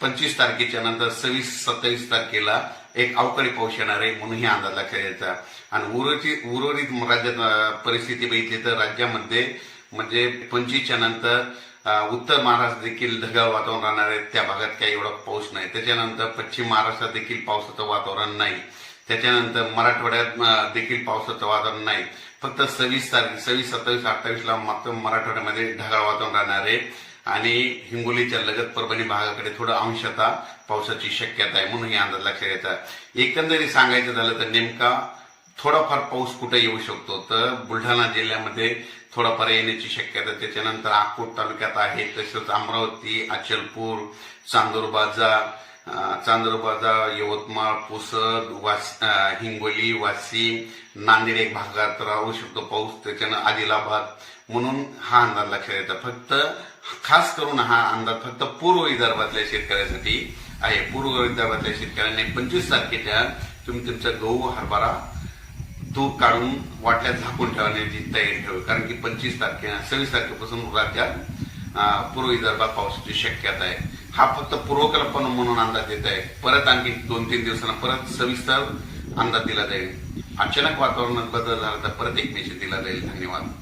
पंचवीस तारखेच्या नंतर सव्वीस सत्तावीस तारखेला एक अवकाळी पाऊस येणार आहे म्हणून ही अंदाज लक्षात यायचा आणि उर्वरित उर्वरित राज्यात परिस्थिती बघितली तर राज्यामध्ये म्हणजे पंचवीसच्या नंतर उत्तर महाराष्ट्र देखील ढगाळ वातावरण राहणार आहे. त्या भागात काही एवढा पाऊस नाही. त्याच्यानंतर पश्चिम महाराष्ट्रात देखील पावसाचं वातावरण नाही. त्याच्यानंतर मराठवाड्यात देखील पावसाचं वातावरण नाही. फक्त सव्वीस तारीख सव्वीस सत्तावीस अठ्ठावीसला मात्र मराठवाड्यामध्ये ढगाळ वातावरण राहणार आहे. आणि हिंगोलीच्या लगत परभणी भागाकडे थोडं अंशता पावसाची शक्यता आहे म्हणून हे अंदाज लक्षात येतात एकंदरीत सांगायचं झालं तर नेमका थोडाफार पाऊस कुठे येऊ शकतो? तर बुलढाणा जिल्ह्यामध्ये थोडाफार येण्याची शक्यता त्याच्यानंतर अकोट तालुक्यात आहे तसंच अमरावती अचलपूर चांदूरबाजा बाजार चांदूरबाजा यवतमाळ पुसद वास हिंगोली वाशिम नांदेड एक भागात राहू शकतो पाऊस त्याच्यानं आदिलाबाद. म्हणून हा अंदाज लक्षात येतो फक्त खास करून हा अंदाज फक्त पूर्व विदर्भातल्या शेतकऱ्यासाठी आहे. पूर्व विदर्भातल्या शेतकऱ्यांनी पंचवीस तारखेच्या तुम्ही तुमचा गहू हरभरा तूप काढून वाटल्यात झाकून ठेवण्याची तयारी ठेवा. कारण की पंचवीस तारखे सव्वीस तारखेपासून राज्यात पूर्व विदर्भात पावसाची शक्यता आहे. हा फक्त पूर्वकल्पना म्हणून अंदाज देत आहे परत आणखी दोन तीन दिवसांना परत सविस्तर अंदाज दिला जाईल. अचानक वातावरणात बदल झाला तर परत एक मेसेज दिला जाईल. धन्यवाद.